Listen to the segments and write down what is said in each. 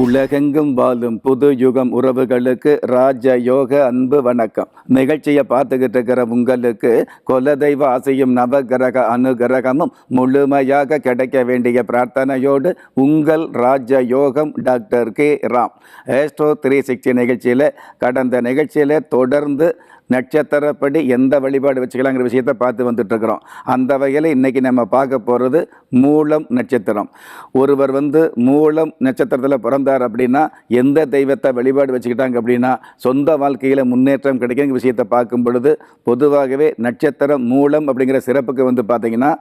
உலகெங்கும் வாழும் புது யுகம் உறவுகளுக்கு ராஜ யோக அன்பு வணக்கம். நிகழ்ச்சியை பார்த்துக்கிட்டு இருக்கிற உங்களுக்கு குலதெய்வ ஆசையும் நவகிரக அனுகிரகமும் முழுமையாக கிடைக்க வேண்டிய பிரார்த்தனையோடு உங்கள் ராஜ யோகம் doctor K Ram. Astro three sixty நிகழ்ச்சியில் கடந்த நிகழ்ச்சியில் தொடர்ந்து நட்சத்திரப்படி எந்த வழிபாடு வச்சுக்கலாங்கிற விஷயத்தை பார்த்து வந்துட்டு இருக்கிறோம் அந்த வகையில் இன்றைக்கி நம்ம பார்க்க போகிறது மூலம் நட்சத்திரம். ஒருவர் வந்து மூலம் நட்சத்திரத்தில் பிறந்தார் அப்படின்னா எந்த தெய்வத்தை வழிபாடு வச்சுக்கிட்டாங்க அப்படின்னா சொந்த வாழ்க்கையில் முன்னேற்றம் கிடைக்குங்கிற விஷயத்தை பார்க்கும் பொழுது பொதுவாகவே நட்சத்திரம் மூலம் அப்படிங்கிற சிறப்புக்கு வந்து பார்த்திங்கன்னா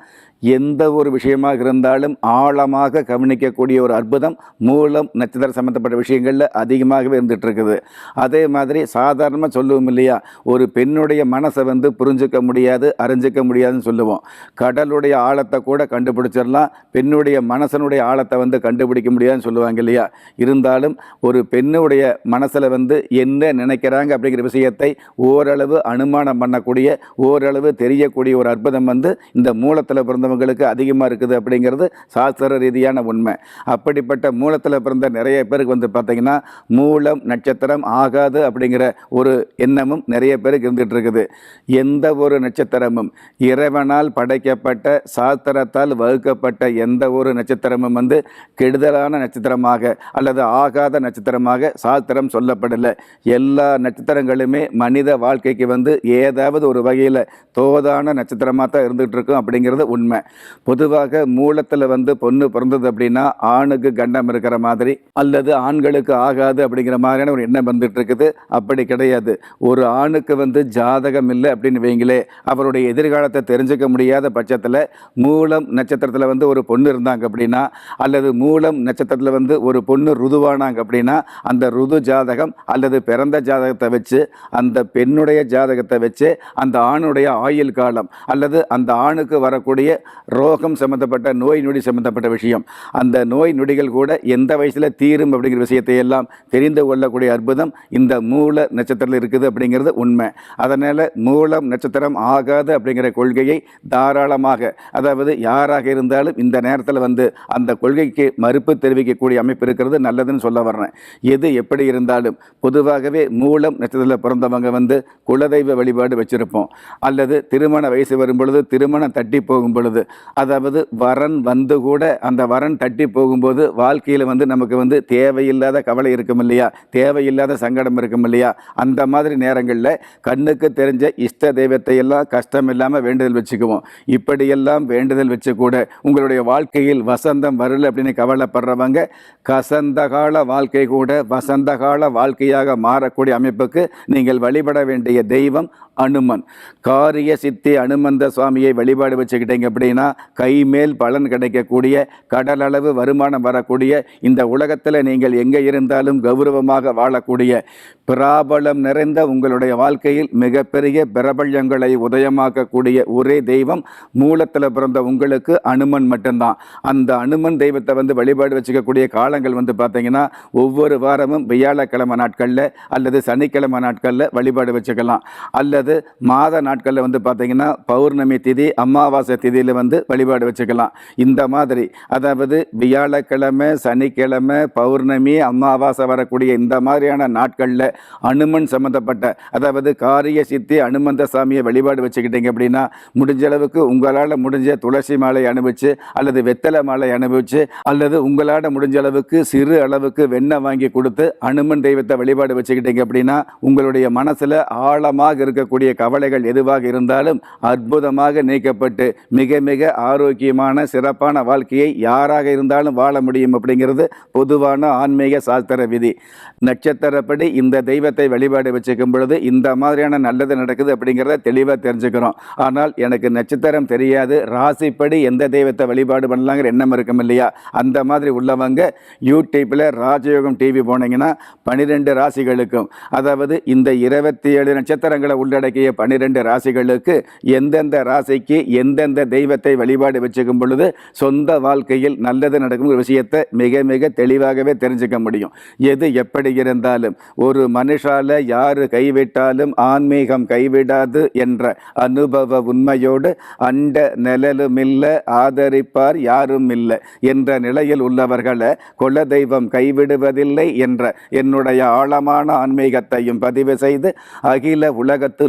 எந்த ஒரு விஷயமாக இருந்தாலும் ஆழமாக கவனிக்கக்கூடிய ஒரு அற்புதம் மூலம் நட்சத்திரம் சம்மந்தப்பட்ட விஷயங்களில் அதிகமாகவே இருந்துகிட்ருக்குது. அதே மாதிரி சாதாரணமாக சொல்லுவோம் இல்லையா? ஒரு பெண்ணுடைய மனசை வந்து புரிஞ்சுக்க முடியாது அறிஞ்சிக்க முடியாதுன்னு சொல்லுவோம். கடலுடைய ஆழத்தை கூட கண்டுபிடிச்சிடலாம் பெண்ணுடைய மனசனுடைய ஆழத்தை வந்து கண்டுபிடிக்க முடியாதுன்னு சொல்லுவாங்க இல்லையா? இருந்தாலும் ஒரு பெண்ணுடைய மனசில் வந்து என்ன நினைக்கிறாங்க அப்படிங்கிற விஷயத்தை ஓரளவு அனுமானம் பண்ணக்கூடிய ஓரளவு தெரியக்கூடிய ஒரு அற்புதம் வந்து இந்த மூலத்தில் பிறந்த பிறந்தவங்களுக்கு அதிகமாக இருக்குது அப்படிங்கிறது சாஸ்திர ரீதியான உண்மை. அப்படிப்பட்ட மூலத்தில் பிறந்த நிறைய பேருக்கு வந்து பார்த்திங்கன்னா மூலம் நட்சத்திரம் ஆகாது அப்படிங்கிற ஒரு எண்ணமும் நிறைய பேருக்கு இருந்துகிட்டு இருக்குது. எந்த ஒரு நட்சத்திரமும் இறைவனால் படைக்கப்பட்ட சாஸ்திரத்தால் வகுக்கப்பட்ட எந்த ஒரு நட்சத்திரமும் வந்து கெடுதலான நட்சத்திரமாக அல்லது ஆகாத நட்சத்திரமாக சாஸ்திரம் சொல்லப்படலை. எல்லா நட்சத்திரங்களுமே மனித வாழ்க்கைக்கு வந்து ஏதாவது ஒரு வகையில் தோதான நட்சத்திரமாக தான் இருந்துகிட்டு இருக்கும் அப்படிங்கிறது உண்மை. பொதுவாக மூலத்தில் வந்து பொண்ணு பிறந்தது அப்படின்னா ஆணுக்கு கண்டம் இருக்கிற மாதிரி அல்லது ஆண்களுக்கு ஆகாது அப்படிங்கிற மாதிரியான ஒரு எண்ணம் வந்துட்டு இருக்குது அப்படி கிடையாது. ஒரு ஆணுக்கு வந்து ஜாதகம் இல்லை அப்படின்னு வைங்களே அவருடைய எதிர்காலத்தை தெரிஞ்சுக்க முடியாத பட்சத்தில் மூலம் நட்சத்திரத்தில் வந்து ஒரு பொண்ணு இருந்தாங்க அப்படின்னா அல்லது மூலம் நட்சத்திரத்தில் வந்து ஒரு பொண்ணு ருதுவானாங்க அப்படின்னா அந்த ருது ஜாதகம் அல்லது பிறந்த ஜாதகத்தை வச்சு அந்த பெண்ணுடைய ஜாதகத்தை வச்சு அந்த ஆணுடைய ஆயுள் காலம் அல்லது அந்த ஆணுக்கு வரக்கூடிய ரோகம் சம்மந்தப்பட்ட நோய் நொடி சம்மந்தப்பட்ட விஷயம். அந்த நோய் நொடிகள் கூட எந்த வயசில் தீரும் அப்படிங்கிற விஷயத்தை எல்லாம் தெரிந்து கொள்ளக்கூடிய அற்புதம் இந்த மூல நட்சத்திரத்தில் இருக்குது அப்படிங்கிறது உண்மை. அதனால் மூலம் நட்சத்திரம் ஆகாது அப்படிங்கிற கொள்கையை தாராளமாக அதாவது யாராக இருந்தாலும் இந்த நேரத்தில் வந்து அந்த கொள்கைக்கு மறுப்பு தெரிவிக்கக்கூடிய அமைப்பு இருக்கிறது நல்லதுன்னு சொல்ல வர்றேன். எது எப்படி இருந்தாலும் பொதுவாகவே மூலம் நட்சத்திரத்தில் பிறந்தவங்க வந்து குலதெய்வ வழிபாடு வச்சுருப்போம். அல்லது திருமண வயசு வரும் பொழுது திருமணம் தட்டி போகும் பொழுது அதாவது வரன் வந்து கூட அந்த வரன் தட்டி போகும்போது வாழ்க்கையில் வந்து நமக்கு வந்து தேவையில்லாத கவலை இருக்கும் இல்லையா? தேவையில்லாத சங்கடம் இருக்கும் இல்லையா? அந்த மாதிரி நேரங்களில் கண்ணுக்கு தெரிஞ்ச இஷ்ட தெய்வத்தை எல்லாம் கஷ்டம் இல்லாமல் வேண்டுதல் வச்சுக்குவோம். இப்படியெல்லாம் வேண்டுதல் வச்சு கூட உங்களுடைய வாழ்க்கையில் வசந்தம் வரல அப்படின்னு கவலைப்படுறவங்க கசந்த கால வாழ்க்கை கூட வசந்த கால வாழ்க்கையாக மாறக்கூடிய அமைப்புக்கு நீங்கள் வழிபட வேண்டிய தெய்வம் அனுமன். காரிய சித்தி அனுமந்த சுவாமியை வழிபாடு வச்சுக்கிட்டீங்க அப்படின்னா கைமேல் பலன் கிடைக்கக்கூடிய கடலளவு வருமானம் வரக்கூடிய இந்த உலகத்தில் நீங்கள் எங்கே இருந்தாலும் கௌரவமாக வாழக்கூடிய பிராபலம் நிறைந்த உங்களுடைய வாழ்க்கையில் மிகப்பெரிய பிரபல்யங்களை உதயமாக்கக்கூடிய ஒரே தெய்வம் மூலத்தில் பிறந்த உங்களுக்கு அனுமன் மட்டும்தான். அந்த அனுமன் தெய்வத்தை வந்து வழிபாடு வச்சுக்கக்கூடிய காலங்கள் வந்து பார்த்தீங்கன்னா ஒவ்வொரு வாரமும் வியாழக்கிழமை நாட்களில் அல்லது சனிக்கிழமை நாட்களில் வழிபாடு வச்சுக்கலாம். அல்லது மாத நாட்களில் வந்து பார்த்தீங்கன்னா பௌர்ணமி திதி அமாவாசை திதியில் வந்து வழிபாடு வச்சுக்கலாம். இந்த மாதிரி. அதாவது வியாழக்கிழமை சனிக்கிழமை பௌர்ணமி அமாவாசை வரக்கூடிய இந்த மாதிரியான நாட்களில் அனுமன் சம்மந்தப்பட்ட அதாவது காரிய சித்தி அனுமந்த சாமியை வழிபாடு வச்சுக்கிட்டீங்க அப்படின்னா முடிஞ்ச அளவுக்கு உங்களால் முடிஞ்ச துளசி மாலை அனுபவிச்சு அல்லது வெத்தலை மாலை அனுபவிச்சு அல்லது உங்களால் முடிஞ்ச அளவுக்கு சிறு அளவுக்கு வெண்ணெய் வாங்கி கொடுத்து அனுமன் தெய்வத்தை வழிபாடு வச்சுக்கிட்டீங்க அப்படின்னா உங்களுடைய மனசில் ஆழமாக இருக்கக்கூடிய கவலைகள் எதுவாக இருந்தாலும் அற்புதமாக நீக்கப்பட்டு மிக மிக ஆரோக்கியமான சிறப்பான வாழ்க்கையை யாராக இருந்தாலும் வாழ முடியும் அப்படிங்கிறது பொதுவான ஆன்மீக சாஸ்திர விதி. நட்சத்திரப்படி இந்த தெய்வத்தை வழிபாடு வச்சுக்கும் பொழுது இந்த மாதிரியான நல்லது நடக்குது அப்படிங்கிறத தெளிவாக தெரிஞ்சுக்கிறோம். ஆனால் எனக்கு நட்சத்திரம் தெரியாது ராசிப்படி எந்த தெய்வத்தை வழிபாடு பண்ணலாங்கிற எண்ணம் இருக்கும் இல்லையா? அந்த மாதிரி உள்ளவங்க யூடியூப்பில் ராஜயோகம் டிவி போனீங்கன்னா பன்னிரெண்டு ராசிகளுக்கும் அதாவது இந்த இருபத்தி ஏழு நட்சத்திரங்களை உள்ள உள்ளடக்கிய பன்னிரெண்டு ராசிகளுக்கு எந்தெந்த ராசிக்கு எந்தெந்த தெய்வத்தை வழிபாடு வச்சுக்கும் பொழுது சொந்த வாழ்க்கையில் நல்லது நடக்கும் விஷயத்தை மிக மிக தெளிவாகவே தெரிஞ்சுக்க முடியும். எது எப்படி இருந்தாலும் ஒரு மனுஷால யாரு கைவிட்டாலும் ஆன்மீகம் கைவிடாது என்ற அனுபவ உண்மையோடு அண்ட நிழலும் இல்லை ஆதரிப்பார் யாரும் இல்லை என்ற நிலையில் உள்ளவர்களை குலதெய்வம் கைவிடுவதில்லை என்ற என்னுடைய ஆழமான ஆன்மீகத்தையும் பதிவு செய்து அகில உலகத்தில்